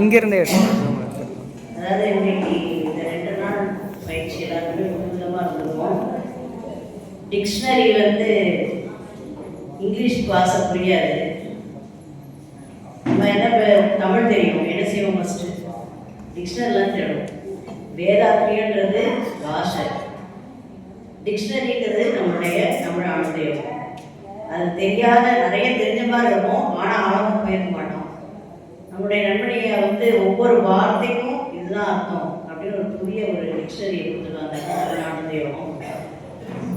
இங்கேருந்தே அதாவது இன்னைக்கு இந்த ரெண்டு நாள் பயிற்சி எல்லாருமே உன்னதமாக இருந்திருக்கும். டிக்ஷனரி வந்து இங்கிலீஷ் பாச புரியாது. நம்ம என்ன தமிழ் தெரியும். என்ன செய்வோம் ஃபஸ்ட்டு டிக்ஷனரிலாம் தேடும் வேதாத்திரியன்றது பாஷை. டிக்ஷனரிங்கிறது நம்மளுடைய தமிழ் ஆணுதயம் அது தெரியாத நிறைய தெரிஞ்ச மாதிரி இருக்கும். ஆனால் ஆழமாக போயிருக்க மாட்டோம் நம்முடைய நண்பனையை வந்து ஒவ்வொரு வார்த்தைக்கும் இதுதான் அர்த்தம் அப்படின்னு ஒரு புதிய ஒரு டிக்ஷனரி கொடுத்துருக்காங்க தமிழ்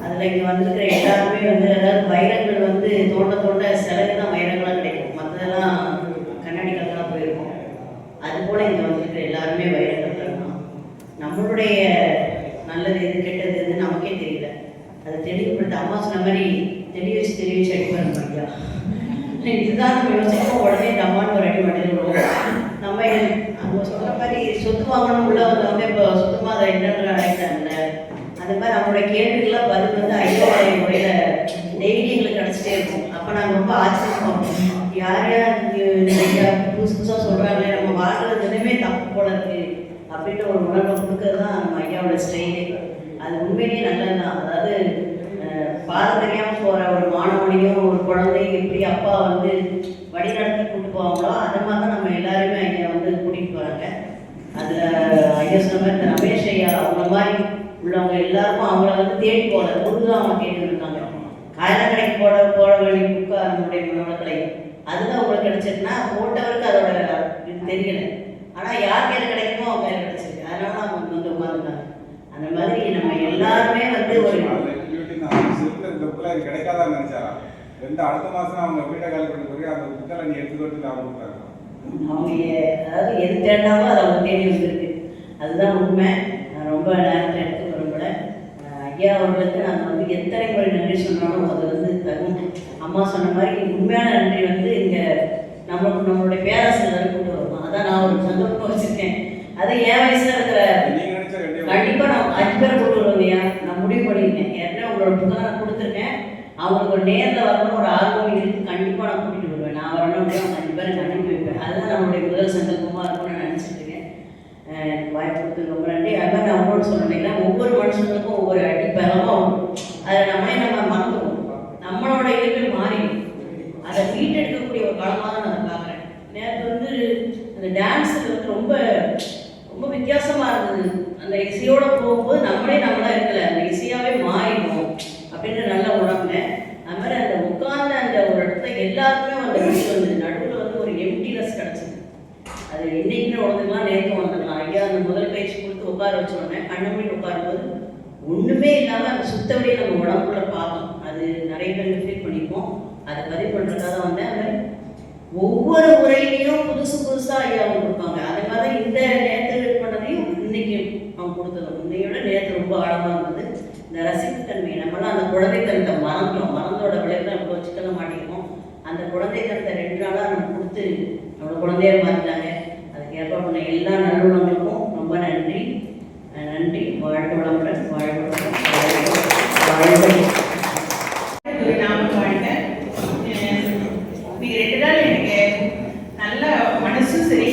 அதில் இங்கே வந்திருக்கிற எல்லாருமே வந்து அதாவது வைரங்கள் வந்து தோண்ட தோண்ட சிலகு தான் வைரங்களாக கிடைக்கும். மற்றதெல்லாம் கண்ணாடி கல்லாம் போயிருக்கும். அதுபோல் இங்கே வந்திருக்கிற எல்லாருமே வைரங்கள் தான் நம்மளுடைய நல்லது எது கெட்டது எது நமக்கே தெரியல அது தெளிவுபடுத்த அம்மா சொன்ன மாதிரி தெளிய வச்சு தெளிய வச்சு அடிப்பாரு ஐயா இதுதான் நம்ம யோசிப்போம் உடனே தம்மான்னு ஒரு அடி மண்ணில் விடுவோம் நம்ம அவங்க சொன்ன மாதிரி சொத்து வாங்கணும் உள்ள வந்து இப்போ சுத்தமாக அதை என்னன்ற அடைக்கிறாங்கல்ல அது மாதிரி நம்மளுடைய கேள்விக்கெல்லாம் பதில் வந்து ஐயோடைய முறையில் டெய்லி எங்களுக்கு கிடச்சிட்டே இருக்கும் அப்போ நாங்கள் ரொம்ப ஆச்சரியப்போம் யார் யார் இது ஐயா புதுசு புதுசாக சொல்கிறாங்களே நம்ம வாழ்றது எதுவுமே தப்பு போல இருக்கு அப்படின்ற ஒரு உணர்வை கொடுக்கறது தான் நம்ம ஐயாவோட ஸ்டைலே அது உண்மையிலேயே நல்லது தான் அதாவது பாதை பாடம் தெரியாமல் போகிற ஒரு மாணவனையும் ஒரு குழந்தையும் எப்படி அப்பா வந்து வழிநடத்தி கூட்டு போவாங்களோ அது மாதிரி தான் நம்ம எல்லாருமே ஐயா வந்து கூட்டிகிட்டு போகிறாங்க அதில் ஐயா சொன்ன மாதிரி இந்த ரமேஷ் ஐயா அவங்க மாதிரி உள்ளவங்க எல்லாருக்கும் அவங்கள வந்து தேடி போகல. பொருள் அவங்க கேட்டு இருக்காங்க. போட போட வேண்டிய புக்கா நம்முடைய மனவளக்கலை அதுதான் உங்களுக்கு கிடைச்சிருக்குன்னா போட்டவருக்கு அதோட இது தெரியல. ஆனால் யார் கையில் கிடைக்குமோ அவங்க கையில் கிடைச்சிருக்கு. அதனால அவங்க வந்து உட்காந்துருக்காங்க அந்த மாதிரி நம்ம எல்லாருமே வந்து ஒரு கிடைக்காதான்னு நினைச்சாரா ரெண்டு அடுத்த மாசம் அவங்க வீட்டை காலி பண்ணி போய் அந்த புத்தலை நீ எடுத்து கொடுத்து அவங்க அவங்க அதாவது எது தேடினாலும் அது அவங்க தேடி வந்திருக்கு. அதுதான் உண்மை. நான் ரொம்ப நேரத்தில் எடுத்து விரும்பல ஐயா அவர்களுக்கு நாங்கள் வந்து எத்தனை முறை நன்றி சொன்னாலும் அது வந்து தகும் அம்மா சொன்ன மாதிரி உண்மையான நன்றி வந்து இங்கே நம்மளுக்கு நம்மளுடைய பேராசிரியர் கொண்டு அதான் நான் ஒரு சந்தோஷம் வச்சிருக்கேன். அது என் வயசில் இருக்கிற நீங்க கண்டிப்பா நான் அஞ்சு பேர் கூட்டு வருவேங்கய்யா நான் முடிவு பண்ணியிருக்கேன். ஏற்கனவே உங்களோட புத்தகம் நான் கொடுத்துருக்கேன். அவங்களுக்கு ஒரு நேரில் வரணும் ஒரு ஆர்வம் இருக்கு. கண்டிப்பாக நான் கூட்டிட்டு வருவேன். நான் வரணும் அப்படியே அவங்க அஞ்சு பேரை அனுப்பி வைப்பேன் அதுதான் நம்மளுடைய முதல் சங்கல்பமாக இருக்கும்னு நான் நினச்சிட்டு இருக்கேன். எனக்கு வாய்ப்பு கொடுத்து ரொம்ப நன்றி. அது மாதிரி நான் உங்களோட சொன்னீங்கன்னா ஒவ்வொரு மனுஷனுக்கும் ஒவ்வொரு அடி பலமாக வரும். அதை நம்ம நம்ம மறந்துடுவோம். நம்மளோட இயல்பு மாறிடும். அதை மீட்டெடுக்கக்கூடிய ஒரு களமாக நான் பார்க்குறேன். நேற்று அந்த டான்ஸு வந்து ரொம்ப ரொம்ப வித்தியாசமாக இருந்தது. அந்த இசையோட போகும்போது நம்மளே நம்மளாக இருக்கல. அந்த இசையாகவே மாறிடும் அப்படின்னு நல்லா உணர்ந்தேன். அது மாதிரி அந்த உட்கார்ந்த அந்த ஒரு இடத்துல எல்லாருக்குமே அந்த ஃபீல் வந்து நடுவில் வந்து ஒரு எம்டினஸ் கிடச்சிது. அது என்னைக்குமே உணர்ந்துக்கலாம் நேற்று உணர்ந்துக்கலாம் ஐயா அந்த முதல் பயிற்சி கொடுத்து உட்கார வச்சோடனே கண்ணு மூடி உட்காரும்போது ஒன்றுமே இல்லாமல் அந்த சுத்தபடியே நம்ம உடம்புக்குள்ள பார்க்கணும் அது நிறைய பேர் ஃபீல் பண்ணிப்போம். அதை பதிவு பண்ணுறதுக்காக தான் வந்தேன். அது மாதிரி ஒவ்வொரு முறையிலையும் புதுசு புதுசா மனசும் சரி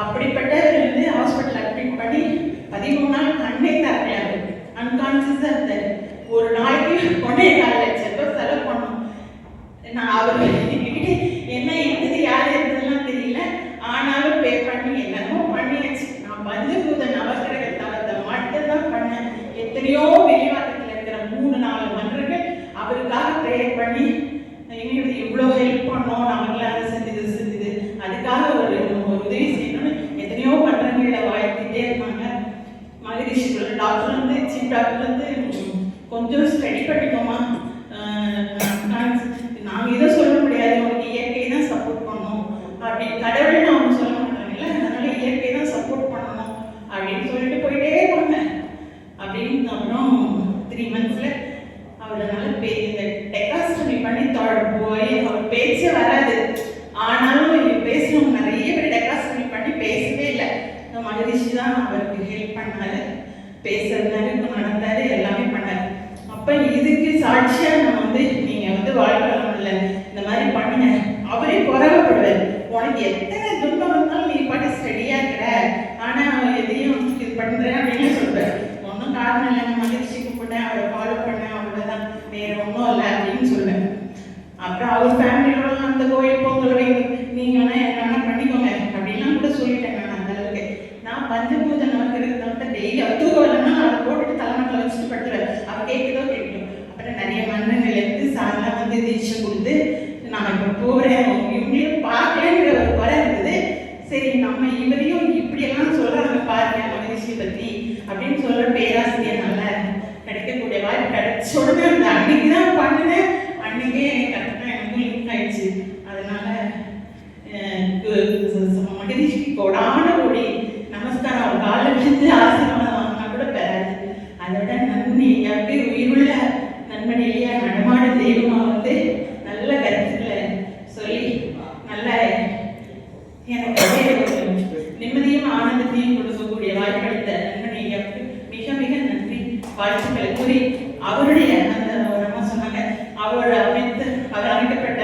அப்படிப்பட்டவர்கள் வந்து ஹாஸ்பிட்டல் அட்மிட் பண்ணி பதிமூணு நாள் கண்ணே தரலையாரு அன்கான்சியஸாக இருந்தார் ஒரு நாளைக்கு கொண்டே கால் லட்சம் ரூபாய் செலவு பண்ணோம் நான் அவர் என்கிட்ட என்ன இருந்தது யார் இருந்ததுலாம் தெரியல ஆனாலும் பே பண்ணி என்னமோ பண்ணியாச்சு நான் பஞ்சபூத நவக்கிரக தவத்தை மட்டும்தான் பண்ணேன் எத்தனையோ வெளிவாக்கத்தில் இருக்கிற மூணு நாலு மன்றங்கள் அவருக்காக ப்ரேயர் பண்ணி இனிமே இவ்வளோ ஹெல்ப் பண்ணோம் நமக்குலாம் அதை செஞ்சது இது செஞ்சது அதுக்காக ஒரு ஒரு உதவி செய்யணும்னு எத்தனையோ மன்றங்களை வாழ்த்திட்டே இருந்தாங்க டாக்டர்லேருந்து வந்து சீஃப் டாக்டர்லேருந்து வந்து கொஞ்சம் ஸ்டடி பண்ணிக்கோமா நாங்கள் இதை சொல்ல முடியாது. உனக்கு இயற்கை தான் சப்போர்ட் பண்ணணும். அப்படி நான் அவங்க சொல்ல மாட்டாங்கல்ல. அதனால இயற்கை தான் சப்போர்ட் பண்ணணும். அப்படின்னு சொல்லிட்டு போயிட்டே போனேன் அப்படின்னு அப்புறம் த்ரீ மந்த்ஸில் அவர் பே இந்த டெக்காஸ்டமி பண்ணி போய் அவர் பேச்சே வராது. ஆனாலும் இங்கே பேசணும் நிறைய பேர் டெக்காஸ்டமி பண்ணி பேசவே இல்லை. இந்த மகரிஷி தான் அவருக்கு ஹெல்ப் பண்ணாரு. பேசுறதுனாரு நடந்தாரு எல்லாமே பண்ணாரு. அப்ப இதுக்கு சாட்சியா நம்ம வந்து நீங்க வந்து வாழ்க்கை இந்த மாதிரி பண்ணுங்க. அவரே குறவப்படுவார் உனக்கு எத்தனை துன்பம் வந்தாலும் நீ பாட்டு ஸ்டடியா இருக்கிற ஆனா எதையும் இது பண்ற அப்படின்னு சொல்றாரு ஒன்றும் காரணம் இல்லை நான் மகிழ்ச்சி கும்பிட்டேன் அவரை ஃபாலோ பண்ணேன் அவ்வளவுதான் வேற ஒன்றும் இல்லை அப்படின்னு சொல்லுவேன் அப்புறம் அவர் ஃபேமிலியோட அந்த கோயில் பொங்கல் வைங்க நீங்க வேணா என்ன பண்ணிக்கோங்க அப்படிலாம் கூட சொல்லிட்டேன் நான் அந்த அளவுக்கு நான் பஞ்சபூஜை நமக்கு இருக்கிறத டெய்லி அவர் தூக்கம் வரலன்னா அதை போட்டுட்டு தலைமட்டில் வச்சுட்டு படுத்துருவேன் அவர் கேட்குதோ கேட்கும் அப்புறம் நிறைய மன்னங்கள் எடுத்து சாரெல்லாம் வந்து தீட்சை கொடுத்து நான் இப்போ போகிறேன் இவங்களையும் பார்க்கலங்கிற ஒரு குறை இருந்தது சரி நம்ம இவரையும் இப்படியெல்லாம் சொல்றாங்க பாருங்க மகரிஷியை பத்தி அப்படின்னு சொல்ற பேராசிரியர் நல்ல கிடைக்கக்கூடிய வாய்ப்பு கிடைச்ச உடனே அந்த அன்னைக்கு தான் பண்ணினேன் அன்னைக்கே கரெக்டாக எனக்கு லிங்க் ஆயிடுச்சு அதனால அஹ், கு- ச- ச- மகரிஷிக்கு கொடான ஒளி நமஸ்காரம் அவர் காலில் விழுந்து ஆசீர்வாதம் வாங்கினா கூட பெறாது. அதை விட நன்மை எப்படி உயிருள்ள நன்மணியிலேயே நடமாட தெய்வமா வந்து நல்ல கருத்துக்களை சொல்லி நல்ல எனக்கு நிம்மதியும் ஆனந்தத்தையும் கொடுக்கக்கூடிய வாய்ப்பளித்த நன்மணியாவுக்கு மிக மிக நன்றி. வாழ்த்துக்களை கூறி அவருடைய அந்த ஒரு சொன்னாங்க அவர் அமைத்து அவர் அமைக்கப்பட்ட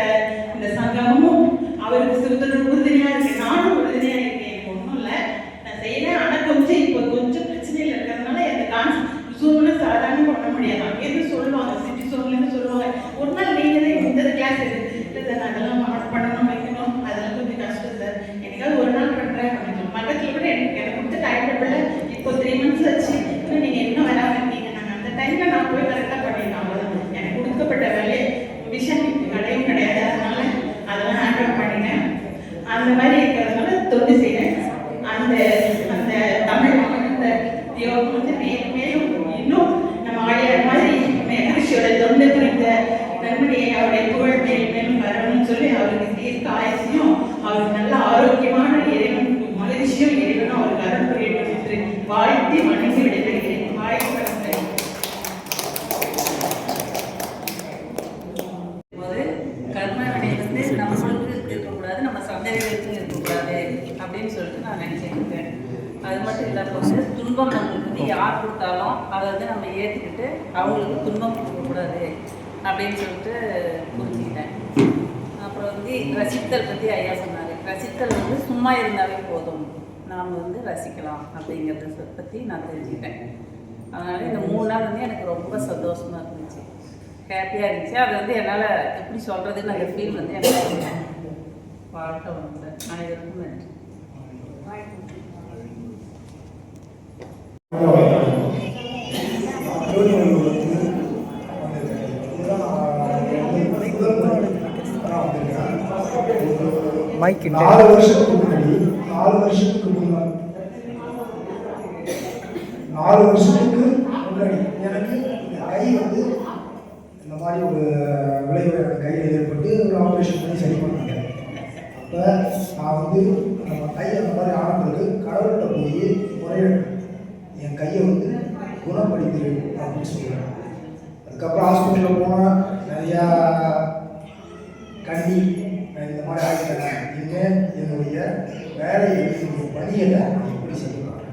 இந்த சங்கமும் அவருக்கு சிறுதொரு உறுதுணையா இருக்கு நானும் உறுதுணையா இருக்கேன் எனக்கு ஒன்றும் இல்லை நான் செய்யறேன் ஆனா கொஞ்சம் இப்போ கொஞ்சம் பிரச்சனையில் இருக்கிறதுனால எனக்கு கான்ஸ் ஜூம்னு சாதாரண பண்ண முடியாது அங்கேருந்து சொல்லுவாங்க சிட்டி ஜோன்லேருந்து சொல்லுவாங்க ஒரு நாள் நீங்கள் தான் இந்த கிளாஸ் இருக்கு இல்லை சார் நான் அதெல்லாம் மாட் பண்ணணும் வைக்கணும் அதெல்லாம் கொஞ்சம் கஷ்டம் சார் எனக்காவது ஒரு நாள் பண்ணுறேன் அப்படின்னு சொல்லி பக்கத்தில் கூட எனக்கு எனக்கு கொடுத்த டைம் டேபிளில் இப்போ த்ரீ மந்த்ஸ் ஆச்சு இன்னும் நீங்கள் என்ன வராமல் இருக்கீங்க நாங்கள் அந்த டைமில் நான் போய் கரெக்டாக பண்ணிடலாம் அவ்வளோதான் எனக்கு கொடுக்கப்பட்ட வேலையை விஷன் கிடையும் கிடையாது அதனால அதெல்லாம் ஹேண்டில் பண்ணிட்டேன் அந்த மாதிரி இருக்கிறதுனால தொண்டு செய்கிறேன் அந்த அந்த தமிழ் அந்த யோகம் வந்து மேலும் மேலும் இன்னும் நம்ம ஆழியார் மாதிரி மகரிஷியோட தொண்டு புரிந்த நன்மணியை அவருடைய புகழ் மேலும் மேலும் வரணும்னு சொல்லி அவருக்கு தீர்க்க ஆயுசையும் அவருக்கு நல்ல ஆரோக்கியமான இறைவன் மகிழ்ச்சியும் இறைவனும் அவருக்கு அருள் புரியணும் என்று வாழ்த்தி மனைவி விடைபெறுகிறேன் வாழ்க்கை வளமுடன். கர்ம வினை வந்து நம்ம சந்ததிகளுக்கு இருக்கக்கூடாது அப்படின்னு சொல்லிட்டு நான் நினச்சிருக்கேன் அது மட்டும் இல்லாமல் வந்து துன்பம் நம்மளுக்கு வந்து யார் கொடுத்தாலும் அதை வந்து நம்ம ஏற்றுக்கிட்டு அவங்களுக்கு துன்பம் கொடுக்கக்கூடாது அப்படின்னு சொல்லிட்டு புரிஞ்சுக்கிட்டேன். அப்புறம் வந்து ரசித்தல் பற்றி ஐயா சொன்னார். ரசித்தல் வந்து சும்மா இருந்தாலே போதும். நாம் வந்து ரசிக்கலாம் அப்படிங்கிறத பற்றி நான் தெரிஞ்சுக்கிட்டேன். அதனால் இந்த மூணு நாள் வந்து எனக்கு ரொம்ப சந்தோஷமாக இருந்துச்சு. ஹாப்பியாக இருந்துச்சு. அது வந்து என்னால் எப்படி சொல்கிறதுன்னு அந்த ஃபீல் வந்து எனக்கு வாழ்க்கை வந்து அனைவருக்கும் நன்றி. மைக் நாலு வருஷத்துக்கு முன்னாடி நாலு வருஷத்துக்கு முன்னாடி நாலு வருஷத்துக்கு முன்னாடி எனக்கு இந்த கை வந்து இந்த மாதிரி ஒரு விளைவு எனக்கு கையில் ஏற்பட்டு ஒரு ஆப்ரேஷன் பண்ணி சரி பண்ணாங்க அப்போ நான் வந்து நம்ம கையை அந்த மாதிரி ஆனதுக்கு கடவுள்கிட்ட போய் முறையிடணும் என் கையை வந்து குணப்படுத்திடு அப்படின்னு சொல்லுவேன் அதுக்கப்புறம் ஹாஸ்பிட்டலில் போனால் நிறையா கண்ணி இந்த மாதிரி ஆகிட்டேன் இனிமேல் என்னுடைய வேலையை என்னுடைய பணியை நான் எப்படி செய்யலாம்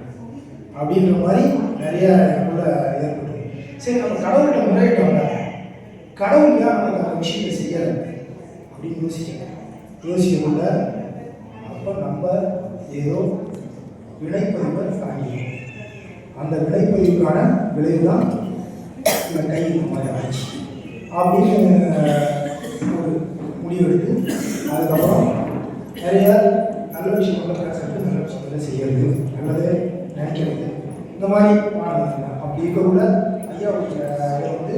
அப்படின்ற மாதிரி நிறையா எனக்குள்ள ஏற்பட்டது. சரி நம்ம கடவுள்கிட்ட முறையிட்டோம்ல. கடவுள் ஏன் நமக்கு அந்த விஷயத்தை செய்யலை அப்படின்னு யோசிச்சேன் யோசிக்கக்குள்ள அப்போ நம்ம ஏதோ வினைப்பதிவை தாங்கிடும் அந்த வினைப்பதிவுக்கான விளைவு தான் இந்த கை மாதிரி ஆச்சு அப்படின்னு ஒரு முடிவெடுத்து அதுக்கப்புறம் நிறைய நல்ல விஷயங்கள பேசுறது நல்ல விஷயங்களை செய்யறது நல்லது நினைக்கிறது. இந்த மாதிரி அப்படி இருக்கக்குள்ள ஐயா வந்து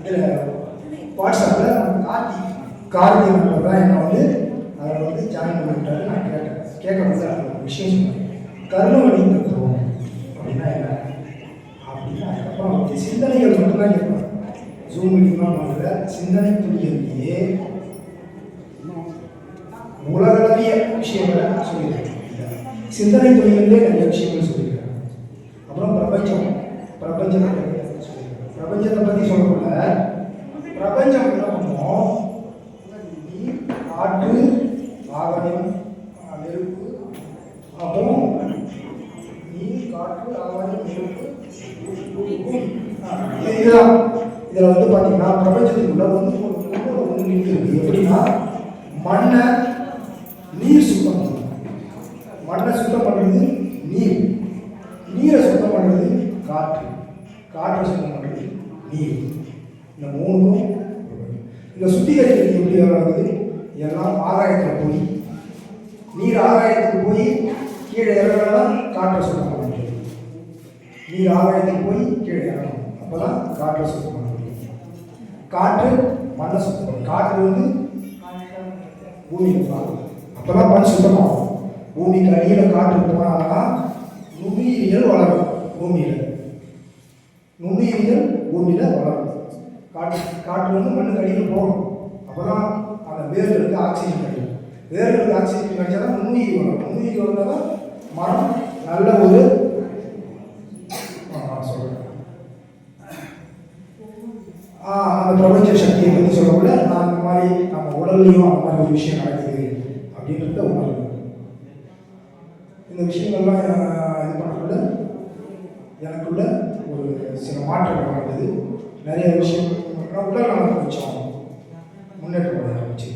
இதில் வாட்ஸ்அப்பில் கார்த்தி நம்பர் தான் என்னை வந்து அதில் வந்து ஜாயின் பண்ணிட்டாரு. நான் கேட்டேன். கேட்க அது ஒரு விஷயம் சொன்னேன் கருணவழி தத்துவம் அப்படின்னா என்ன? அப்படின்னா அதுக்கப்புறம் வந்து சிந்தனைகள் மட்டும்தான் கேட்பாங்க. ஜூம் மீட்டிங்லாம் பண்ணுற சிந்தனை துணியிலேயே உலகளவிய விஷயங்களை சொல்லியிருக்காங்க சிந்தனை துணியிலே நிறைய விஷயங்கள் சொல்லியிருக்காங்க அப்புறம் பிரபஞ்சம் பிரபஞ்சத்தை பற்றி பிரபஞ்சத்தை பற்றி சொல்லக்குள்ள பிரபஞ்சம் என்ன பண்ணுவோம் நீர் காற்று ஆகாயம் நெருப்பு அப்புறம் நீர் காற்று ஆவணம் நெருப்பு இதுதான். இதில் வந்து பார்த்தீங்கன்னா பிரபஞ்சத்துக்குள்ள வந்து ஒரு ஒன்று இருக்கு. எப்படின்னா மண்ணை நீர் சுத்தம் பண்ணுறது மண்ணை சுத்தம் பண்ணுறது நீர். நீரை சுத்தம் பண்ணுறது காற்று. காற்றை சுத்தம் பண்ணுறது நீர். இந்த மூணுக்கும் இந்த சுத்திகரிக்கிறது எப்படி வராது எல்லாம் ஆகாயத்தில் போய் நீர் ஆகாயத்துக்கு போய் கீழே இறங்கினா காற்றை சுத்தம் பண்ண முடியும். நீர் ஆகாயத்துக்கு போய் கீழே இறங்கணும். அப்போ தான் காற்றை சுத்தம் பண்ண முடியும். காற்று மண்ணை சுத்தம் பண்ணும் காற்று வந்து பூமிக்கு போகும் அப்போ தான் மண் சுத்தமாகும். பூமிக்கு அடியில் காற்று போனால்தான் நுண்ணுயிரியல் வளரும் பூமியில். நுண்ணுயிரியல் பூமியில் வளரும். காற்று காற்று வந்து மண்ணுக்கு அடியில் போகணும் அப்போ தான் அந்த வேர்களுக்கு ஆக்சிஜன் கிடைக்கும். வேர்களுக்கு ஆக்சிஜன் கிடைச்சா தான் நுண்ணுயிரி வளரும் நுண்ணுயிரி வளர்ந்தால் தான் மரம் நல்ல ஒரு அந்த பிரபஞ்ச சக்தியை பற்றி சொல்லக்கூட நான் அந்த மாதிரி நம்ம உடல்லையும் அந்த மாதிரி ஒரு விஷயம் நடக்குது அப்படின்றத உணர்வு. இந்த விஷயங்கள்லாம் இது பண்ணக்குள்ள எனக்குள்ள ஒரு சில மாற்றங்கள் நடந்தது நிறைய விஷயம் உடல் நலம் கொஞ்சம் முன்னேற்றம் ஆரம்பிச்சு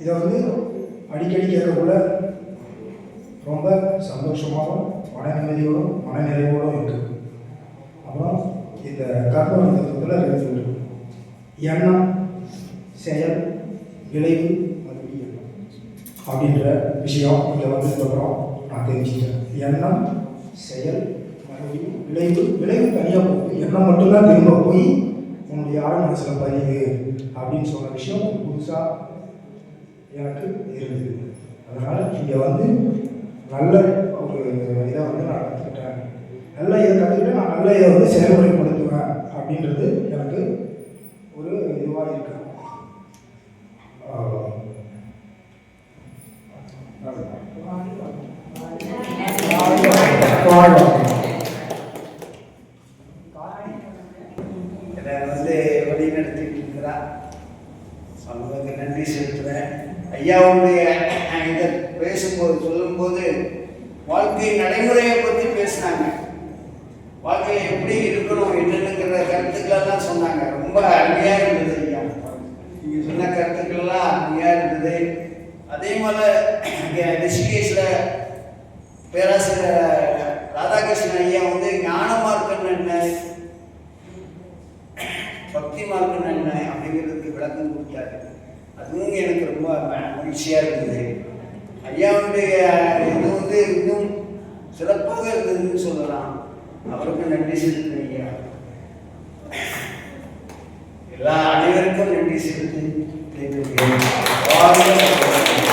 இதை வந்து அடிக்கடி கேட்கக்குள்ள ரொம்ப சந்தோஷமாகவும் மன நிம்மதியோடும் மன நிறைவோடும் இருக்குது அப்புறம் இந்த கர்ம தத்துவத்தில் ரெண்டு இருக்கு. எண்ணம் செயல் விளைவு மறுபடியும் அப்படின்ற விஷயம் இங்கே வந்ததுக்கப்புறம் நான் தெரிஞ்சுக்கிறேன் எண்ணம் செயல் மறுபடியும் விளைவு விளைவு தனியாக போகுது. எண்ணம் மட்டும்தான் திரும்ப போய் உன்னுடைய ஆழ் மனசில் பதியுது அப்படின்னு சொன்ன விஷயம் புதுசாக எனக்கு இருந்தது. அதனால் இங்கே வந்து நல்ல ஒரு இதை வந்து நான் கற்றுக்கிட்டேன் நல்ல இதை கற்றுக்கிட்டு நான் நல்ல இதை வந்து செயல்முறைப்படுத்துவேன் அப்படின்றது எனக்கு ஒரு இதுவாக இருக்குது ஆஹ் வாழ்க. இதை வந்து வழி நடத்திட்டு இருக்கிறார் அவங்களுக்கு நன்றி செலுத்துகிறேன் ஐயாவுடைய இதை பேசும்போது சொல்லும்போது வாழ்க்கை நடைமுறையை பற்றி பேசினாங்க. வாழ்க்கையில் எப்படி இருக்கணும் என்னென்னுங்கிற கருத்துக்களெல்லாம் சொன்னாங்க. ரொம்ப அருமையாக இருந்தது ஐயா. நீங்கள் சொன்ன கருத்துக்கள்லாம் அருமையாக இருந்தது. அதே மாதிரி ரிஷிகேஷில் பேராசிரியர் ராதாகிருஷ்ணன் ஐயா வந்து ஞான மார்க்கம் என்ன? பக்தி மார்க்கம் என்ன? அப்படிங்கிறதுக்கு விளக்கம் கொடுத்தாரு. அதுவும் எனக்கு ரொம்ப மகிழ்ச்சியாக இருந்தது. ஐயாவுடைய இது வந்து இன்னும் சிறப்பாக இருந்ததுன்னு சொல்லலாம். அவருக்கும் நன்றி செலுத்து ஐயா. எல்லா அனைவருக்கும் நன்றி செலுத்தி வாழ்க